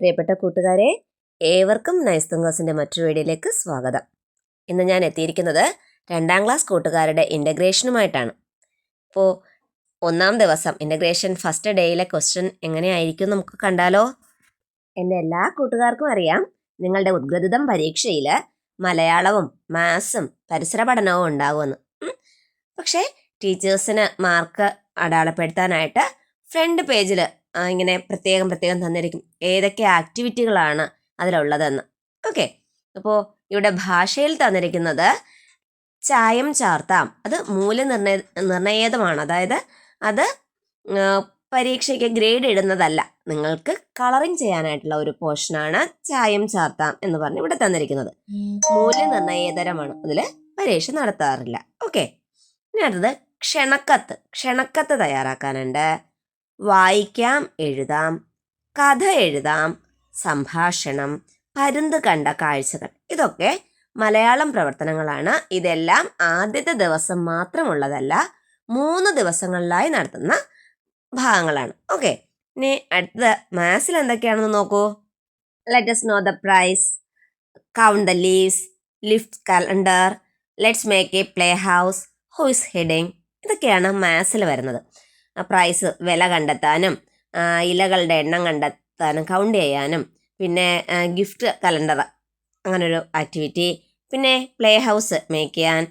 പ്രിയപ്പെട്ട കൂട്ടുകാരെ ഏവർക്കും നൈസ് തുങ്കേഴ്സിന്റെ മറ്റൊരു വീഡിയോയിലേക്ക് സ്വാഗതം. ഇന്ന് ഞാൻ എത്തിയിരിക്കുന്നത് രണ്ടാം ക്ലാസ് കൂട്ടുകാരുടെ ഇന്റഗ്രേഷനുമായിട്ടാണ് അപ്പോൾ ഒന്നാം ദിവസം ഇന്റഗ്രേഷൻ ഫസ്റ്റ് ഡേയിലെ ക്വസ്റ്റ്യൻ എങ്ങനെയായിരിക്കും നമുക്ക് കണ്ടാലോ? എന്റെ എല്ലാ കൂട്ടുകാർക്കും അറിയാം നിങ്ങളുടെ ഉദ്ഗതിതം പരീക്ഷയിൽ മലയാളവും മാത്സും പരിസര പഠനവും ഉണ്ടാകുമെന്ന് പക്ഷേ ടീച്ചേഴ്സിന് മാർക്ക് അടയാളപ്പെടുത്താനായിട്ട് ഫ്രണ്ട് പേജിൽ ഇങ്ങനെ പ്രത്യേകം പ്രത്യേകം തന്നിരിക്കും. ഏതൊക്കെ ആക്ടിവിറ്റികളാണ് അതിലുള്ളതെന്ന്. ഓക്കെ. അപ്പോൾ ഇവിടെ ഭാഷയിൽ തന്നിരിക്കുന്നത് ചായം ചാർത്താം. അത് മൂല്യനിർണയ നിർണയേതമാണ്. അതായത് അത് പരീക്ഷയ്ക്ക് ഗ്രേഡ് ഇടുന്നതല്ല. നിങ്ങൾക്ക് കളറിങ് ചെയ്യാനായിട്ടുള്ള ഒരു പോർഷനാണ് ചായം ചാർത്താം എന്ന് പറഞ്ഞ് ഇവിടെ തന്നിരിക്കുന്നത്. മൂല്യനിർണയേതരമാണ്. അതിൽ പരീക്ഷ നടത്താറില്ല. ഓക്കെ. ഇനി അടുത്തത് ക്ഷണക്കത്ത്. ക്ഷണക്കത്ത് തയ്യാറാക്കാനുണ്ട്. വായിക്കാം എഴുതാം. കഥ എഴുതാം സംഭാഷണം പരുന്ത് കണ്ട കാഴ്ചകൾ. ഇതൊക്കെ മലയാളം പ്രവർത്തനങ്ങളാണ്. ഇതെല്ലാം ആദ്യത്തെ ദിവസം മാത്രമുള്ളതല്ല മൂന്ന് ദിവസങ്ങളിലായി നടത്തുന്ന ഭാഗങ്ങളാണ്. ഓക്കെ. ഇനി അടുത്ത മാത്സിൽ എന്തൊക്കെയാണെന്ന് നോക്കൂ. Let's know the price count the leaves lift calendar let's make a play house whose heading ഇതൊക്കെയാണ് മാത്സിൽ വരുന്നത്. പ്രൈസ് വില കണ്ടെത്താനും ഇലകളുടെ എണ്ണം കണ്ടെത്താനും കൗണ്ട് ചെയ്യാനും പിന്നെ ഗിഫ്റ്റ് കലണ്ടർ അങ്ങനൊരു ആക്ടിവിറ്റി പിന്നെ പ്ലേ ഹൗസ് മേക്ക് ചെയ്യാൻ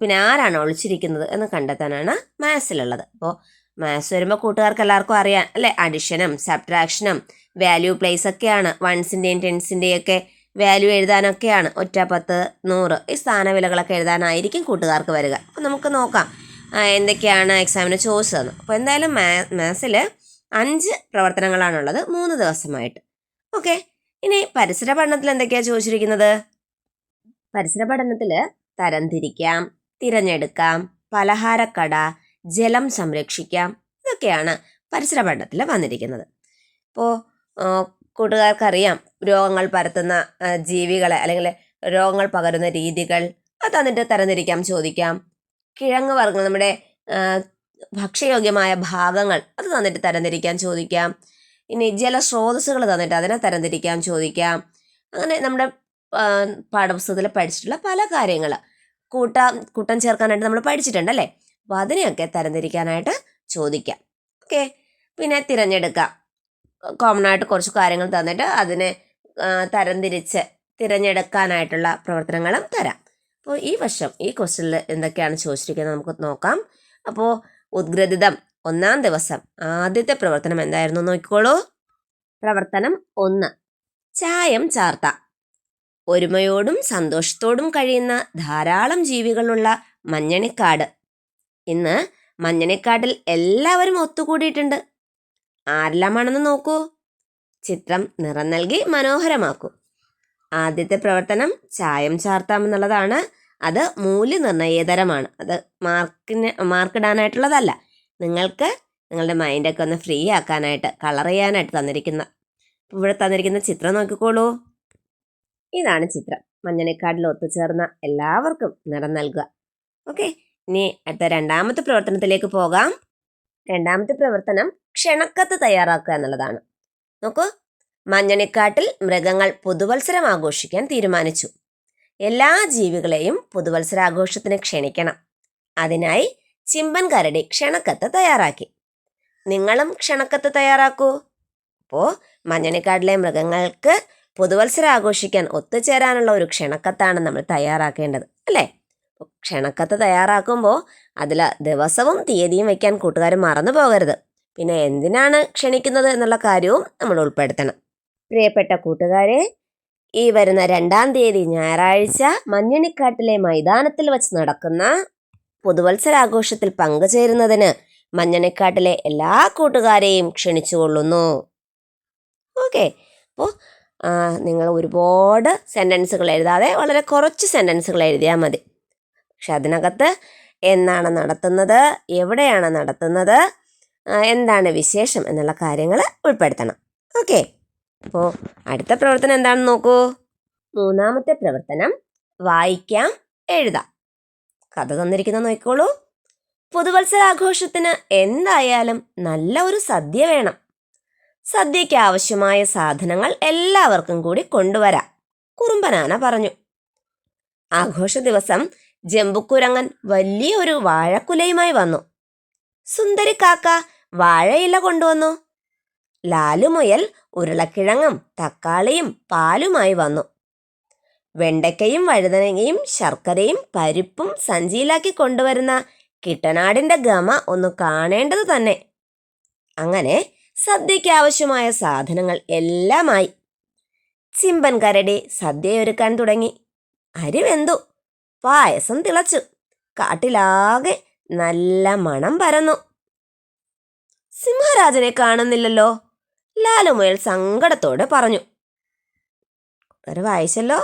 പിന്നെ ആരാണ് ഒളിച്ചിരിക്കുന്നത് എന്ന് കണ്ടെത്താനാണ് മാത്സിലുള്ളത്. അപ്പോൾ മാത്സ് വരുമ്പോൾ കൂട്ടുകാർക്ക് എല്ലാവർക്കും അറിയാം അല്ലേ? അഡിഷനും സബ്ട്രാക്ഷനും വാല്യൂ പ്ലേസ് ഒക്കെയാണ്. വൺസിന്റെയും ടെൻസിന്റെയും ഒക്കെ വാല്യൂ എഴുതാനൊക്കെയാണ്. ഒറ്റ പത്ത് നൂറ് ഈ സ്ഥാനവിലകളൊക്കെ എഴുതാനായിരിക്കും കൂട്ടുകാർക്ക് വരിക. അപ്പോൾ നമുക്ക് നോക്കാം. എന്തൊക്കെയാണ് എക്സാമിന് ചോദിച്ചതെന്ന്. അപ്പോൾ എന്തായാലും മാ മാത്സിൽ അഞ്ച് പ്രവർത്തനങ്ങളാണുള്ളത്. മൂന്ന് ദിവസമായിട്ട്. ഓക്കെ ഇനി പരിസര പഠനത്തിൽ എന്തൊക്കെയാണ് ചോദിച്ചിരിക്കുന്നത്? പരിസര പഠനത്തിൽ തരംതിരിക്കാം തിരഞ്ഞെടുക്കാം പലഹാരക്കട ജലം സംരക്ഷിക്കാം ഇതൊക്കെയാണ് പരിസര പഠനത്തിൽ വന്നിരിക്കുന്നത്. ഇപ്പോൾ കൂട്ടുകാർക്കറിയാം രോഗങ്ങൾ പരത്തുന്ന ജീവികളെ അല്ലെങ്കിൽ രോഗങ്ങൾ പകരുന്ന രീതികൾ അത് തന്നിട്ട് തരംതിരിക്കാം ചോദിക്കാം. കിഴങ്ങ് വർഗങ്ങൾ നമ്മുടെ ഭക്ഷ്യയോഗ്യമായ ഭാഗങ്ങൾ അത് തന്നിട്ട് തരംതിരിക്കാൻ ചോദിക്കാം. ഇനി ജലസ്രോതസ്സുകൾ തന്നിട്ട് അതിനെ തരംതിരിക്കാൻ ചോദിക്കാം. അങ്ങനെ നമ്മുടെ പാഠപുസ്തകത്തിൽ പഠിച്ചിട്ടുള്ള പല കാര്യങ്ങൾ. കൂട്ട കൂട്ടം ചേർക്കാനായിട്ട് നമ്മൾ പഠിച്ചിട്ടുണ്ട് അല്ലേ? അപ്പോൾ അതിനെയൊക്കെ തരംതിരിക്കാനായിട്ട് ചോദിക്കാം. ഓക്കെ? പിന്നെ തിരഞ്ഞെടുക്കാം. കോമൺ ആയിട്ട് കുറച്ച് കാര്യങ്ങൾ തന്നിട്ട് അതിനെ തരംതിരിച്ച് തിരഞ്ഞെടുക്കാനായിട്ടുള്ള പ്രവർത്തനങ്ങളും തരാം. അപ്പോൾ ഈ വർഷം ഈ ക്വസ്റ്റനിൽ എന്തൊക്കെയാണ് ചോദിച്ചിരിക്കുന്നത് നമുക്ക് നോക്കാം. അപ്പോൾ ഉദ്ഗ്രഥിതം ഒന്നാം ദിവസം ആദ്യത്തെ പ്രവർത്തനം എന്തായിരുന്നു നോക്കിക്കോളൂ. പ്രവർത്തനം ഒന്ന്. ചായം ചാർത്ത. ഒരുമയോടും സന്തോഷത്തോടും കഴിയുന്ന ധാരാളം ജീവികളുള്ള മഞ്ഞണിക്കാട്. ഇന്ന് മഞ്ഞണിക്കാട്ടിൽ എല്ലാവരും ഒത്തുകൂടിയിട്ടുണ്ട്. ആരെല്ലാമാണെന്ന് നോക്കൂ. ചിത്രം നിറം നൽകി മനോഹരമാക്കൂ. ആദ്യത്തെ പ്രവർത്തനം ചായം ചാർത്താം എന്നുള്ളതാണ്. അത് മൂല്യനിർണയേതരമാണ്. അത് മാർക്കിന് മാർക്കിടാനായിട്ടുള്ളതല്ല. നിങ്ങൾക്ക് നിങ്ങളുടെ മൈൻഡൊക്കെ ഒന്ന് ഫ്രീ ആക്കാനായിട്ട് കളർ ചെയ്യാനായിട്ട് തന്നിരിക്കുന്ന ഇവിടെ തന്നിരിക്കുന്ന ചിത്രം നോക്കിക്കോളൂ. ഇതാണ് ചിത്രം. മഞ്ഞണിക്കാടിൽ ഒത്തുചേർന്ന എല്ലാവർക്കും നിറം നൽകുക. ഓക്കെ. ഇനി അടുത്ത രണ്ടാമത്തെ പ്രവർത്തനത്തിലേക്ക് പോകാം. രണ്ടാമത്തെ പ്രവർത്തനം ക്ഷണക്കത്ത് തയ്യാറാക്കുക എന്നുള്ളതാണ്. നോക്കൂ. മഞ്ഞണിക്കാട്ടിൽ മൃഗങ്ങൾ പുതുവത്സരം ആഘോഷിക്കാൻ തീരുമാനിച്ചു. എല്ലാ ജീവികളെയും പുതുവത്സരാഘോഷത്തിന് ക്ഷണിക്കണം. അതിനായി ചിമ്പൻ കരടി ക്ഷണക്കത്ത് തയ്യാറാക്കി. നിങ്ങളും ക്ഷണക്കത്ത് തയ്യാറാക്കൂ. അപ്പോൾ മഞ്ഞണിക്കാട്ടിലെ മൃഗങ്ങൾക്ക് പുതുവത്സരം ആഘോഷിക്കാൻ ഒത്തുചേരാനുള്ള ഒരു ക്ഷണക്കത്താണ് നമ്മൾ തയ്യാറാക്കേണ്ടത് അല്ലേ? ക്ഷണക്കത്ത് തയ്യാറാക്കുമ്പോൾ അതിൽ ദിവസവും തീയതിയും വയ്ക്കാൻ കൂട്ടുകാർ മറന്നു പോകരുത്. പിന്നെ എന്തിനാണ് ക്ഷണിക്കുന്നത് എന്നുള്ള കാര്യവും നമ്മൾ ഉൾപ്പെടുത്തണം. പ്രിയപ്പെട്ട കൂട്ടുകാരെ ഈ വരുന്ന രണ്ടാം തീയതി ഞായറാഴ്ച മഞ്ഞണിക്കാട്ടിലെ മൈതാനത്തിൽ വച്ച് നടക്കുന്ന പുതുവത്സരാഘോഷത്തിൽ പങ്കുചേരുന്നതിന് മഞ്ഞണിക്കാട്ടിലെ എല്ലാ കൂട്ടുകാരെയും ക്ഷണിച്ചുകൊള്ളുന്നു ഓക്കെ. അപ്പോൾ നിങ്ങൾ ഒരുപാട് സെന്റൻസുകൾ എഴുതാതെ വളരെ കുറച്ച് സെന്റൻസുകൾ എഴുതിയാൽ മതി. പക്ഷെ അതിനകത്ത് എന്നാണ് നടത്തുന്നത് എവിടെയാണ് നടത്തുന്നത് എന്താണ് വിശേഷം എന്നുള്ള കാര്യങ്ങൾ ഉൾപ്പെടുത്തണം. ഓക്കെ. അപ്പോൾ അടുത്ത പ്രവർത്തനം എന്താണെന്ന് നോക്കൂ. മൂന്നാമത്തെ പ്രവർത്തനം വായിക്കാം എഴുതാം. കഥ തന്നിരിക്കുന്ന നോക്കിക്കോളൂ. പുതുവത്സരാഘോഷത്തിന് എന്തായാലും നല്ല ഒരു സദ്യ വേണം. സദ്യയ്ക്ക് ആവശ്യമായ സാധനങ്ങൾ എല്ലാവർക്കും കൂടി കൊണ്ടുവരാം കുറുമ്പനാന പറഞ്ഞു. ആഘോഷ ദിവസം ജമ്പുക്കുരങ്ങൻ വലിയൊരു വാഴക്കുലയുമായി വന്നു. സുന്ദരി കാക്ക വാഴയില കൊണ്ടുവന്നു. ലാലുമുയൽ ഉരുളക്കിഴങ്ങും തക്കാളിയും പാലുമായി വന്നു. വെണ്ടയ്ക്കയും വഴുതനങ്ങയും ശർക്കരയും പരിപ്പും സഞ്ചിയിലാക്കി കൊണ്ടുവരുന്ന കിട്ടനാടിന്റെ ഗമ ഒന്ന് കാണേണ്ടത് തന്നെ. അങ്ങനെ സദ്യയ്ക്ക് ആവശ്യമായ സാധനങ്ങൾ എല്ലാമായി. ചിമ്പൻ കരടി സദ്യയൊരുക്കാൻ തുടങ്ങി. അരി വെന്തു. പായസം തിളച്ചു. കാട്ടിലാകെ നല്ല മണം പരന്നു. സിംഹരാജനെ കാണുന്നില്ലല്ലോ. ലാലുമുയൽ സങ്കടത്തോടെ പറഞ്ഞു. ഒരു വായിച്ചല്ലോ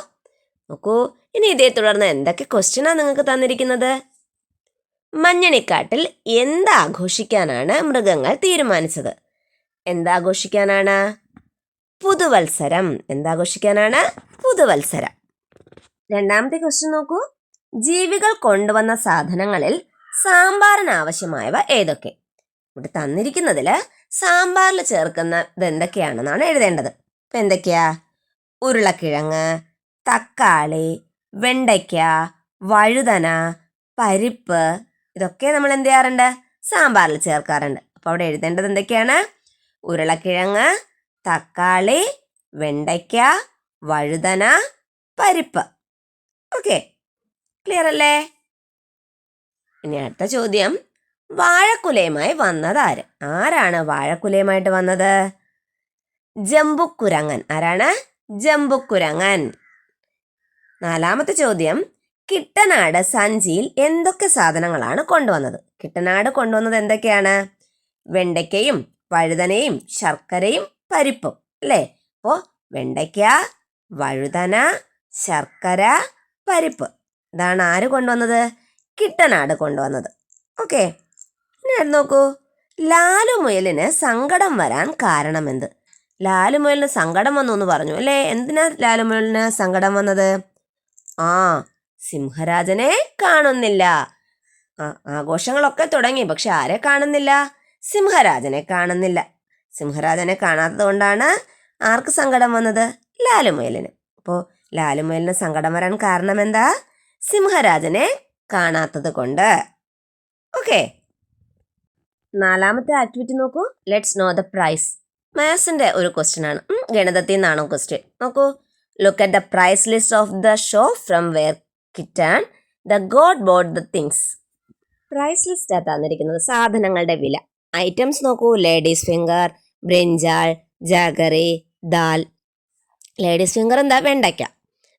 നോക്കൂ ഇനി ഇതേ തുടർന്ന് എന്തൊക്കെ ക്വസ്റ്റ്യനാണ് നിങ്ങൾക്ക് തന്നിരിക്കുന്നത്? മഞ്ഞണിക്കാട്ടിൽ എന്താഘോഷിക്കാനാണ് മൃഗങ്ങൾ തീരുമാനിച്ചത്? എന്താഘോഷിക്കാനാണ് പുതുവത്സരം. എന്താഘോഷിക്കാനാണ് പുതുവത്സരം. രണ്ടാമത്തെ ക്വസ്റ്റ്യൻ നോക്കൂ. ജീവികൾ കൊണ്ടുവന്ന സാധനങ്ങളിൽ സാമ്പാറിന് ആവശ്യമായവ ഏതൊക്കെ? ഇവിടെ തന്നിരിക്കുന്നതിൽ സാമ്പാറിൽ ചേർക്കുന്നത് എന്തൊക്കെയാണെന്നാണ് എഴുതേണ്ടത്. ഇപ്പം എന്തൊക്കെയാ? ഉരുളക്കിഴങ്ങ് തക്കാളി വെണ്ടയ്ക്ക വഴുതന പരിപ്പ് ഇതൊക്കെ നമ്മൾ എന്ത് ചെയ്യാറുണ്ട്? സാമ്പാറിൽ ചേർക്കാറുണ്ട്. അപ്പോൾ അവിടെ എഴുതേണ്ടത് എന്തൊക്കെയാണ്? ഉരുളക്കിഴങ്ങ് തക്കാളി വെണ്ടയ്ക്ക വഴുതന പരിപ്പ്. ഓക്കെ. ക്ലിയർ അല്ലേ ഇനി അടുത്ത ചോദ്യം. വാഴക്കുലയുമായി വന്നത് ആര് ആരാണ് വാഴക്കുലയുമായിട്ട് വന്നത്? ജമ്പുക്കുരങ്ങൻ ആരാണ്? ജമ്പുക്കുരങ്ങൻ നാലാമത്തെ ചോദ്യം. കിട്ടനാട് സഞ്ചിയിൽ എന്തൊക്കെ സാധനങ്ങളാണ് കൊണ്ടുവന്നത്? കിട്ടനാട് കൊണ്ടുവന്നത് എന്തൊക്കെയാണ്? വെണ്ടയ്ക്കയും വഴുതനയും ശർക്കരയും പരിപ്പും. അല്ലേ? അപ്പോൾ വെണ്ടയ്ക്ക വഴുതന ശർക്കര പരിപ്പ്. ഇതാണ് ആര് കൊണ്ടുവന്നത്? കിട്ടനാട് കൊണ്ടുവന്നത്. ഓക്കെ. നോക്കൂ. ലാലുമുയലിന് സങ്കടം വരാൻ കാരണമെന്ത്? ലാലുമുയലിന് സങ്കടം വന്നു എന്ന് പറഞ്ഞു അല്ലേ? എന്തിനാ ലാലുമുയലിന് സങ്കടം വന്നത്? ആ സിംഹരാജനെ കാണുന്നില്ല. ആ ആഘോഷങ്ങളൊക്കെ തുടങ്ങി പക്ഷെ ആരെ കാണുന്നില്ല? സിംഹരാജനെ കാണുന്നില്ല. സിംഹരാജനെ കാണാത്തത് കൊണ്ടാണ് ആർക്ക് സങ്കടം വന്നത്? ലാലുമുയലിന് അപ്പോൾ ലാലുമുയലിന് സങ്കടം വരാൻ കാരണം എന്താ സിംഹരാജനെ കാണാത്തത് കൊണ്ട്. ഓക്കെ. നാലാമത്തെ ആക്ടിവിറ്റി നോക്കൂ. ലെറ്റ്സ് നോ ദ പ്രൈസ് മാത്സിന്റെ ഒരു ക്വസ്റ്റ്യൻ ആണ്. ഗണിതത്തിൽ നിന്നാണോ ക്വസ്റ്റ്യൻ നോക്കൂ. Look at the price list of the shop from where Kitten the goat bought the things price list തന്നിരിക്കുന്നത് സാധനങ്ങളുടെ വില. ഐറ്റംസ് നോക്കൂ. Ladies finger brinjal jaggery dal ladies finger എന്താ? വെണ്ടയ്ക്ക.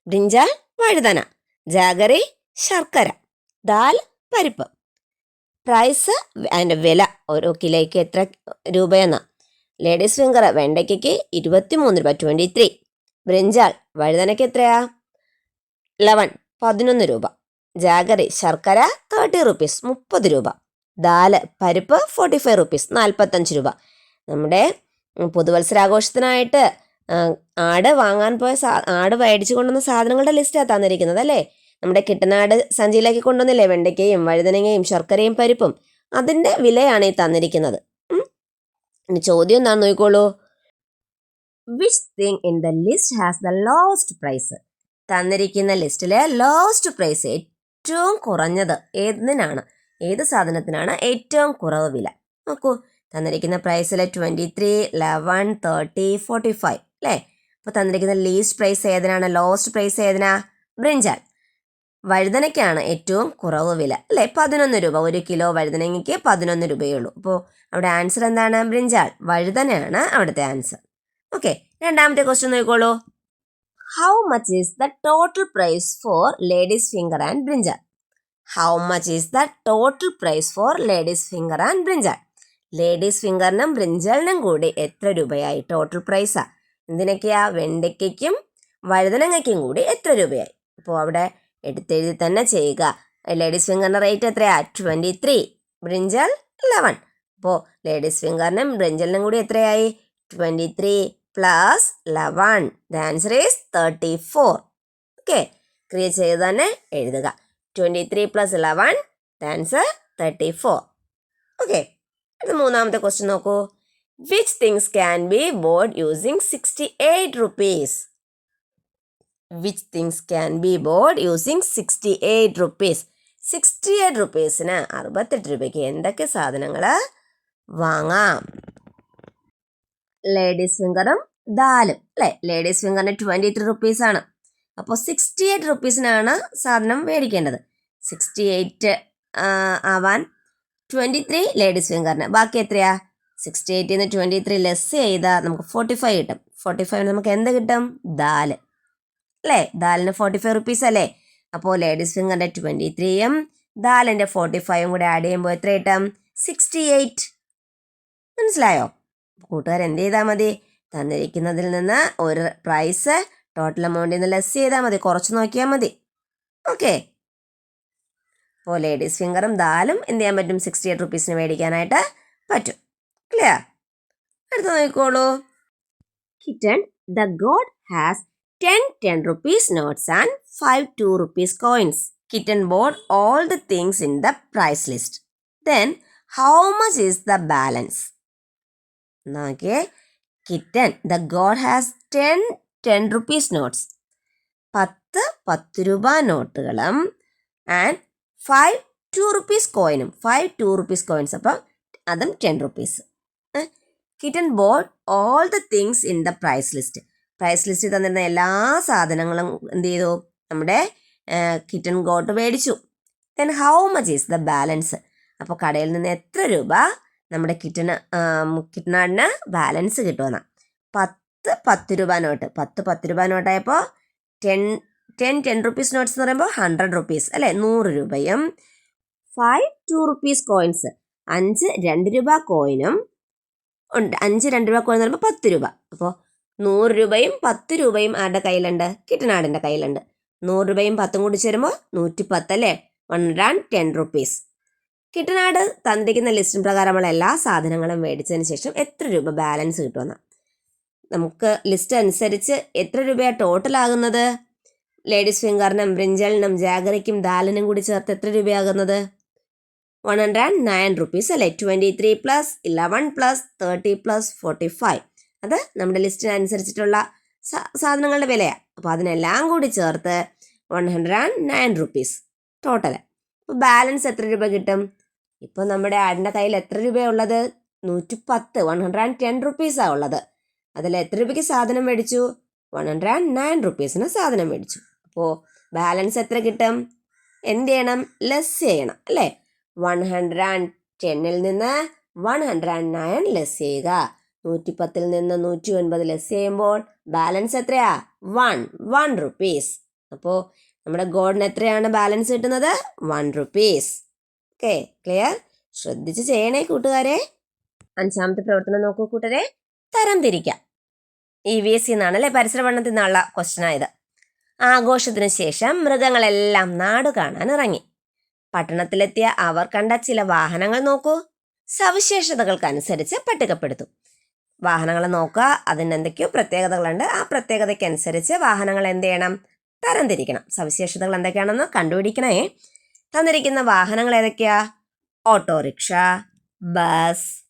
ബ്രിഞ്ചാൾ വഴുതന. ജാഗറി ശർക്കര. ദാൽ പരിപ്പ്. പ്രൈസ് അതിന്റെ വില. ഓരോ കിലോയ്ക്ക് എത്ര രൂപയെന്നാ? ലേഡീസ് ഫിംഗർ വെണ്ടയ്ക്കയ്ക്ക് ഇരുപത്തി മൂന്ന് രൂപ ട്വന്റി ത്രീ ബ്രിഞ്ചാൾ വഴുതനയ്ക്ക് എത്രയാ? ലെവൻ പതിനൊന്ന് രൂപ. ജാഗറി ശർക്കര തേർട്ടി റുപ്പീസ് മുപ്പത് രൂപ. ദാൽ പരിപ്പ് ഫോർട്ടി ഫൈവ് റുപ്പീസ് നാൽപ്പത്തഞ്ച് രൂപ. നമ്മുടെ പുതുവത്സരാഘോഷത്തിനായിട്ട് ആട് വാങ്ങാൻ പോയ സാ ആട് മേടിച്ചു കൊണ്ടുവന്ന സാധനങ്ങളുടെ ലിസ്റ്റാണ് തന്നിരിക്കുന്നത് അല്ലേ? നമ്മുടെ കിട്ടനാട് സഞ്ചിയിലേക്ക് കൊണ്ടുവന്നില്ലേ? വെണ്ടയ്ക്കയും വഴുതനങ്ങയും ശർക്കരയും പരിപ്പും. അതിന്റെ വിലയാണ് ഈ തന്നിരിക്കുന്നത്. ചോദ്യം എന്താണെന്ന് നോക്കിക്കോളൂ. Which thing in the list has the lowest price തന്നിരിക്കുന്ന ലിസ്റ്റിലെ ലോസ്റ്റ് പ്രൈസ് ഏറ്റവും കുറഞ്ഞത് ഏതിനാണ്? ഏത് സാധനത്തിനാണ് ഏറ്റവും കുറവ് വില? നോക്കൂ. തന്നിരിക്കുന്ന പ്രൈസിലെ twenty three eleven thirty forty five അല്ലേ? അപ്പോൾ തന്നിരിക്കുന്ന ലീസ്റ്റ് പ്രൈസ് ഏതിനാണ്? ലോസ്റ്റ് പ്രൈസ് ഏതിനാ? ബ്രിഞ്ചാൾ വഴുതനയ്ക്കാണ് ഏറ്റവും കുറവ് വില. അല്ലേ? പതിനൊന്ന് രൂപ. ഒരു കിലോ വഴുതനങ്ങയ്ക്ക് പതിനൊന്ന് രൂപയേ ഉള്ളൂ അപ്പോൾ അവിടെ ആൻസർ എന്താണ് ബ്രിഞ്ചാൾ? വഴുതനയാണ് അവിടുത്തെ ആൻസർ ഓക്കെ രണ്ടാമത്തെ ക്വസ്റ്റ്യൻ നോക്കിക്കോളൂ. How much is the total price for ladies finger and brinjal how much is the total price for ladies finger and brinjal ladies ഫിംഗറിനും ബ്രിഞ്ചാളിനും കൂടി എത്ര രൂപയായി? ടോട്ടൽ പ്രൈസാ എന്തിനൊക്കെയാ? വെണ്ടയ്ക്കും വഴുതനങ്ങയ്ക്കും കൂടി എത്ര രൂപയായി? അപ്പോൾ അവിടെ എടുത്തെഴുതി തന്നെ ചെയ്യുക ലേഡീസ് ഫിംഗറിന്റെ റേറ്റ് എത്രയാ? ട്വന്റി ത്രീ ബ്രിഞ്ചൽ ലെവൻ അപ്പോൾ ലേഡീസ് ഫിംഗറിനും ബ്രിഞ്ചലിനും കൂടി എത്രയായി? Twenty three plus eleven the answer is thirty four okay ക്രിയ ചെയ്ത് തന്നെ എഴുതുക. Twenty three plus eleven the answer thirty four okay അത് മൂന്നാമത്തെ ക്വസ്റ്റ്യൻ നോക്കൂ. Which things can be bought using sixty eight rupees which things can be bought using sixty eight rupees sixty eight റുപ്പീസിന് അറുപത്തെട്ട് രൂപയ്ക്ക് എന്തൊക്കെ സാധനങ്ങൾ വാങ്ങാം. ലേഡീസ് ഫിംഗറും ദാലും അല്ലേ? Ladies ഫിംഗറിന് twenty three റുപ്പീസാണ് അപ്പോൾ സിക്സ്റ്റി എയ്റ്റ് റുപ്പീസിനാണ് സാധനം മേടിക്കേണ്ടത്. സിക്സ്റ്റി എയ്റ്റ് ആവാൻ ട്വന്റി ത്രീ ലേഡീസ് ഫിംഗറിന് ബാക്കി എത്രയാ? സിക്സ്റ്റി എയ്റ്റിൽ നിന്ന് ട്വന്റി ത്രീ ലെസ് ചെയ്താൽ നമുക്ക് ഫോർട്ടി ഫൈവ് കിട്ടും. ഫോർട്ടി ഫൈവിന് നമുക്ക് എന്ത് കിട്ടും? ദാൽ. അല്ലേ? ദാലിന് ഫോർട്ടി ഫൈവ് റുപ്പീസ് അല്ലേ അപ്പോൾ ലേഡീസ് ഫിംഗറിന്റെ ട്വന്റി ത്രീയും ദാലിന്റെ ഫോർട്ടി ഫൈവും കൂടെ ആഡ് ചെയ്യുമ്പോൾ എത്ര കിട്ടും സിക്സ്റ്റി എയ്റ്റ് മനസ്സിലായോ? കൂട്ടുകാർ എന്ത് ചെയ്താൽ മതി? തന്നിരിക്കുന്നതിൽ നിന്ന് ഒരു പ്രൈസ് ടോട്ടൽ എമൗണ്ടിൽ നിന്ന് ലെസ് ചെയ്താൽ മതി. കുറച്ച് നോക്കിയാൽ മതി. ഓക്കെ അപ്പോൾ ലേഡീസ് ഫിംഗറും ദാലും എന്ത് ചെയ്യാൻ പറ്റും? സിക്സ്റ്റി എയ്റ്റ് റുപ്പീസിന് മേടിക്കാനായിട്ട് പറ്റും. ക്ലിയർ അടുത്ത് നോക്കിക്കോളൂ. Kitten the goat has ten ten rupees notes and five two rupees coins kitten bought all the things in the price list then how much is the balance നോക്കിയേ kitten the god has ten ten rupees notes പത്ത് പത്ത് രൂപ നോട്ടുകളും and five to rupees കോയിനും five to rupees coins അപ്പം അതും ten rupees kitten bought all the things in the price list Price ലിസ്റ്റിൽ തന്നിരുന്ന എല്ലാ സാധനങ്ങളും എന്ത് ചെയ്തു നമ്മുടെ കിറ്റൻ ഗോട്ട് മേടിച്ചു. Then how much is the balance അപ്പോൾ കടയിൽ നിന്ന് എത്ര രൂപ നമ്മുടെ കിറ്റന് കിറ്റനാടിന് ബാലൻസ് കിട്ടുമെന്ന. പത്ത് പത്ത് രൂപ നോട്ട് പത്ത് പത്ത് രൂപ നോട്ടായപ്പോൾ ten ten ten rupees notes എന്ന് പറയുമ്പോൾ ഹൺഡ്രഡ് റുപ്പീസ് അല്ലേ? നൂറ് രൂപയും ഫൈവ് ടു റുപ്പീസ് കോയിൻസ് അഞ്ച് രണ്ട് രൂപ കോയിനും ഉണ്ട്. അഞ്ച് രണ്ട് രൂപ കോയിൻ എന്ന് പറയുമ്പോൾ പത്ത് രൂപ. അപ്പോൾ നൂറ് രൂപയും പത്ത് രൂപയും ആരുടെ കയ്യിലുണ്ട്? കിട്ടനാടിന്റെ കയ്യിലുണ്ട്. നൂറ് രൂപയും പത്തും കൂടി ചേരുമ്പോൾ നൂറ്റി പത്ത് അല്ലേ? One hundred and ten rupees കിട്ടനാട് തന്നിരിക്കുന്ന ലിസ്റ്റിൻ പ്രകാരമുള്ള എല്ലാ സാധനങ്ങളും മേടിച്ചതിന് ശേഷം എത്ര രൂപ ബാലൻസ് കിട്ടുമെന്ന്? നമുക്ക് ലിസ്റ്റ് അനുസരിച്ച് എത്ര രൂപയാണ് ടോട്ടൽ ആകുന്നത്? ലേഡീസ് ഫിംഗറിനും ബ്രിഞ്ചലിനും ജാഗറിക്കും ദാലിനും കൂടി ചേർത്ത് എത്ര രൂപയാകുന്നത്? One hundred and nine rupees അല്ലേ? Twenty three plus eleven plus thirty plus forty five അത് നമ്മുടെ ലിസ്റ്റിനനുസരിച്ചിട്ടുള്ള സാധനങ്ങളുടെ വിലയാണ് അപ്പോൾ അതിനെല്ലാം കൂടി ചേർത്ത് one hundred and nine rupees total അപ്പോൾ ബാലൻസ് എത്ര രൂപ കിട്ടും? ഇപ്പോൾ നമ്മുടെ ആടിന്റെ കയ്യിൽ എത്ര രൂപയുള്ളത്? നൂറ്റി പത്ത് വൺ ഹൺഡ്രഡ് ആൻഡ് ടെൻ റുപ്പീസാണ് ഉള്ളത്. അതിൽ എത്ര രൂപയ്ക്ക് സാധനം മേടിച്ചു? വൺ ഹൺഡ്രഡ് ആൻഡ് നയൻ റുപ്പീസിന് സാധനം മേടിച്ചു. അപ്പോൾ ബാലൻസ് എത്ര കിട്ടും? എന്ത് ചെയ്യണം? ലെസ് ചെയ്യണം അല്ലേ? വൺ ഹൺഡ്രഡ് ആൻഡ് ടെന്നിൽ നിന്ന് one hundred and nine less ചെയ്യുക. നൂറ്റി പത്തിൽ നിന്ന് നൂറ്റി ഒൻപത് ലെസ് ചെയ്യുമ്പോൾ ബാലൻസ് എത്രയാ? വൺ വൺ റുപ്പീസ് അപ്പോൾ നമ്മുടെ ഗോഡിന് എത്രയാണ് ബാലൻസ് കിട്ടുന്നത്? വൺ റുപ്പീസ് ഓക്കെ ക്ലിയർ ശ്രദ്ധിച്ച് ചെയ്യണേ കൂട്ടുകാരെ. അഞ്ചാമത്തെ പ്രവർത്തനം നോക്കൂ കൂട്ടരെ. തരം തിരിക്കാം. ഇ വി എസ് സി എന്നാണ് അല്ലേ പരിസരപഠനത്തിൽ നിന്നുള്ള ക്വസ്റ്റൻ ആയത്. ആഘോഷത്തിന് ശേഷം മൃഗങ്ങളെല്ലാം നാട് കാണാൻ ഇറങ്ങി. പട്ടണത്തിലെത്തിയ അവർ കണ്ട ചില വാഹനങ്ങൾ നോക്കൂ. സവിശേഷതകൾക്കനുസരിച്ച് പട്ടികപ്പെടുത്തും. വാഹനങ്ങൾ നോക്കുക അതിന് എന്തൊക്കെയോ പ്രത്യേകതകളുണ്ട്. ആ പ്രത്യേകതയ്ക്കനുസരിച്ച് വാഹനങ്ങൾ എന്ത് ചെയ്യണം? തരംതിരിക്കണം. സവിശേഷതകൾ എന്തൊക്കെയാണെന്ന് കണ്ടുപിടിക്കണേ. തന്നിരിക്കുന്ന വാഹനങ്ങൾ ഏതൊക്കെയാ? Auto rickshaw bus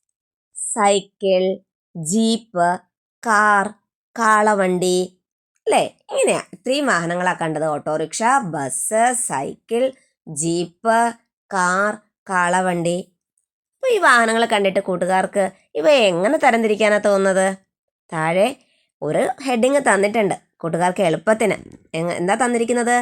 cycle jeep car കാളവണ്ടി അല്ലേ? ഇങ്ങനെയാ. ഇത്രയും വാഹനങ്ങളാണ് കണ്ടത്. Auto rickshaw bus cycle jeep car കാളവണ്ടി. അപ്പോൾ ഈ വാഹനങ്ങൾ കണ്ടിട്ട് കൂട്ടുകാർക്ക് ഇവ എങ്ങനെ തരംതിരിക്കാനാണ് തോന്നുന്നത്? താഴെ ഒരു ഹെഡിങ് തന്നിട്ടുണ്ട്. കൂട്ടുകാർക്ക് എളുപ്പത്തിന്. എന്താ തന്നിരിക്കുന്നത്?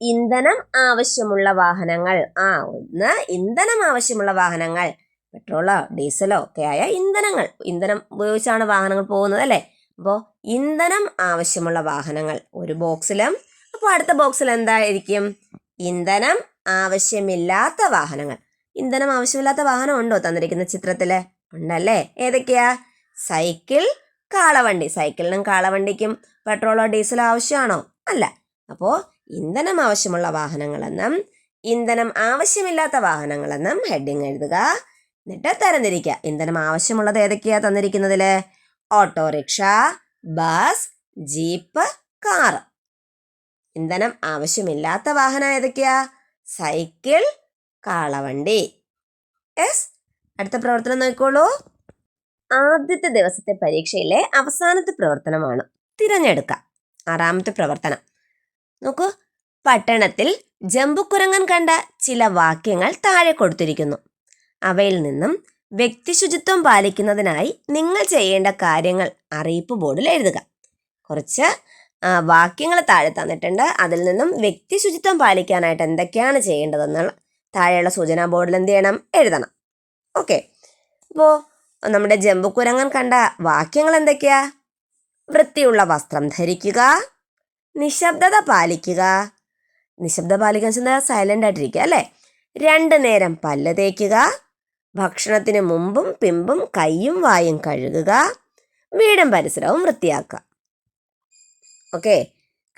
ഇന്ധനം ആവശ്യമുള്ള വാഹനങ്ങൾ. ആ ഒന്ന് ഇന്ധനം ആവശ്യമുള്ള വാഹനങ്ങൾ. പെട്രോളോ ഡീസലോ ഒക്കെ ആയ ഇന്ധനങ്ങൾ. ഇന്ധനം ഉപയോഗിച്ചാണ് വാഹനങ്ങൾ പോകുന്നത് അല്ലേ? അപ്പോൾ ഇന്ധനം ആവശ്യമുള്ള വാഹനങ്ങൾ. ഒരു ബോക്സിലും അപ്പോൾ അടുത്ത ബോക്സിൽ എന്തായിരിക്കും? ഇന്ധനം ആവശ്യമില്ലാത്ത വാഹനങ്ങൾ. ഇന്ധനം ആവശ്യമില്ലാത്ത വാഹനം ഉണ്ടോ തന്നിരിക്കുന്ന ചിത്രത്തിൽ ഉണ്ടല്ലേ? ഏതൊക്കെയാ? സൈക്കിൾ കാളവണ്ടി. സൈക്കിളിനും കാളവണ്ടിക്കും പെട്രോളോ ഡീസലോ ആവശ്യമാണോ? അല്ല. അപ്പോൾ ഇന്ധനം ആവശ്യമുള്ള വാഹനങ്ങളെന്നും ഇന്ധനം ആവശ്യമില്ലാത്ത വാഹനങ്ങളെന്നും ഹെഡിങ് എഴുതുക. എന്നിട്ട് തരംതിരിക്കുക. ഇന്ധനം ആവശ്യമുള്ളത് ഏതൊക്കെയാ തന്നിരിക്കുന്നതിൽ ഓട്ടോറിക്ഷ ബസ് ജീപ്പ് കാർ ഇന്ധനം ആവശ്യമില്ലാത്ത വാഹനം ഏതൊക്കെയാ? സൈക്കിൾ കാളവണ്ടി. എസ് അടുത്ത പ്രവർത്തനം നോക്കോളൂ ആദ്യത്തെ ദിവസത്തെ പരീക്ഷയിലെ അവസാനത്തെ പ്രവർത്തനമാണ് തിരഞ്ഞെടുക്കുക. ആറാമത്തെ പ്രവർത്തനം. നോക്കൂ. പട്ടണത്തിൽ ജമ്പുക്കുരങ്ങൻ കണ്ട ചില വാക്യങ്ങൾ താഴെ കൊടുത്തിരിക്കുന്നു. അവയിൽ നിന്നും വ്യക്തിശുചിത്വം പാലിക്കുന്നതിനായി നിങ്ങൾ ചെയ്യേണ്ട കാര്യങ്ങൾ അറിയിപ്പ് ബോർഡിൽ എഴുതുക. കുറച്ച് വാക്യങ്ങൾ താഴെ തന്നിട്ടുണ്ട്. അതിൽ നിന്നും വ്യക്തിശുചിത്വം പാലിക്കാനായിട്ട് എന്തൊക്കെയാണ് ചെയ്യേണ്ടതെന്നുള്ള താഴെയുള്ള സൂചനാ ബോർഡിൽ എന്ത് ചെയ്യണം? എഴുതണം. ഓക്കെ. അപ്പോൾ നമ്മുടെ ജമ്പുക്കുരങ്ങൻ കണ്ട വാക്യങ്ങൾ എന്തൊക്കെയാ? വൃത്തിയുള്ള വസ്ത്രം ധരിക്കുക നിശബ്ദത പാലിക്കുക. നിശബ്ദ പാലിക്കാൻ വെച്ചാൽ സൈലന്റ് ആയിട്ടിരിക്കുക അല്ലേ? രണ്ട് നേരം പല്ല് തേക്കുക ഭക്ഷണത്തിന് മുമ്പും പിമ്പും കൈയും വായും കഴുകുക വീടും പരിസരവും വൃത്തിയാക്കുക. ഓക്കെ.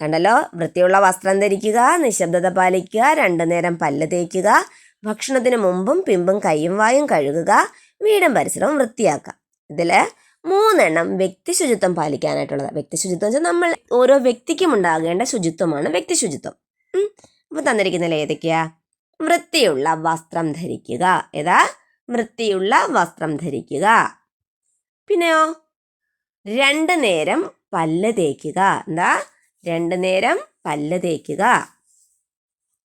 കണ്ടല്ലോ? വൃത്തിയുള്ള വസ്ത്രം ധരിക്കുക നിശബ്ദത പാലിക്കുക രണ്ടു നേരം പല്ല് തേക്കുക ഭക്ഷണത്തിന് മുമ്പും പിമ്പും കൈയും വായും കഴുകുക വീടും പരിസരവും വൃത്തിയാക്കുക. ഇതിൽ മൂന്നെണ്ണം വ്യക്തി ശുചിത്വം പാലിക്കാനായിട്ടുള്ളത്. വ്യക്തി ശുചിത്വം വെച്ചാൽ നമ്മൾ ഓരോ വ്യക്തിക്കും ഉണ്ടാകേണ്ട ശുചിത്വമാണ് വ്യക്തി ശുചിത്വം. അപ്പോൾ തന്നിരിക്കുന്നതിൽ ഏതൊക്കെയാ? വൃത്തിയുള്ള വസ്ത്രം ധരിക്കുക. ഏതാ? വൃത്തിയുള്ള വസ്ത്രം ധരിക്കുക. പിന്നെയോ? രണ്ടു നേരം പല്ല് തേക്കുക. എന്താ? രണ്ട് നേരം പല്ല് തേക്കുക.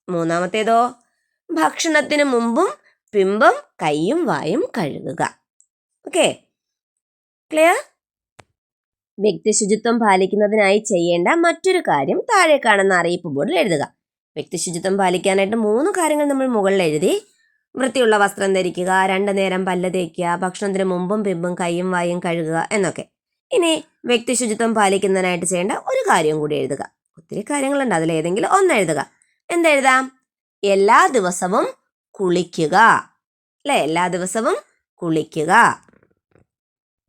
മൂന്നാമത്തേതോ ഭക്ഷണത്തിന് മുമ്പും പിമ്പും കൈയും വായും കഴുകുക. ഓക്കെ? ക്ലിയർ? വ്യക്തി ശുചിത്വം പാലിക്കുന്നതിനായി ചെയ്യേണ്ട മറ്റൊരു കാര്യം താഴെ കാണുന്ന അറിയിപ്പ് ബോർഡിൽ എഴുതുക. വ്യക്തി ശുചിത്വം പാലിക്കാനായിട്ട് മൂന്ന് കാര്യങ്ങൾ നമ്മൾ മുകളിൽ എഴുതി. വൃത്തിയുള്ള വസ്ത്രം ധരിക്കുക രണ്ടു നേരം പല്ല് തേക്കുക ഭക്ഷണത്തിന് മുമ്പും പിമ്പും കൈയും വായും കഴുകുക എന്നൊക്കെ. ഇനി വ്യക്തി ശുചിത്വം പാലിക്കുന്നതിനായിട്ട് ചെയ്യേണ്ട ഒരു കാര്യം കൂടി എഴുതുക. ഒത്തിരി കാര്യങ്ങളുണ്ട്. അതിൽ ഏതെങ്കിലും ഒന്ന് എഴുതുക. എന്തെഴുതാം എല്ലാ ദിവസവും കുളിക്കുക. അല്ലെ? എല്ലാ ദിവസവും കുളിക്കുക.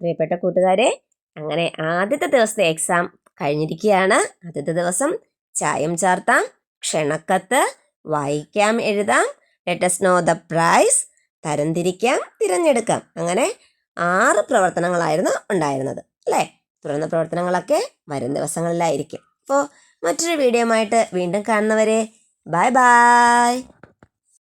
പ്രിയപ്പെട്ട കൂട്ടുകാരെ അങ്ങനെ ആദ്യത്തെ ദിവസത്തെ എക്സാം കഴിഞ്ഞിരിക്കുകയാണ്. ആദ്യത്തെ ദിവസം ചായം ചാർത്താം ക്ഷണക്കത്ത് വായിക്കാം എഴുതാം. ലെറ്റസ് നോ ദ പ്രൈസ് തരംതിരിക്കാം തിരഞ്ഞെടുക്കാം. അങ്ങനെ ആറ് പ്രവർത്തനങ്ങളായിരുന്നു ഉണ്ടായിരുന്നത്. അല്ലേ? തുടർന്ന പ്രവർത്തനങ്ങളൊക്കെ വരും ദിവസങ്ങളിലായിരിക്കും. അപ്പോൾ മറ്റൊരു വീഡിയോ ആയിട്ട് വീണ്ടും കാണുന്നവരെ ബൈ ബൈ.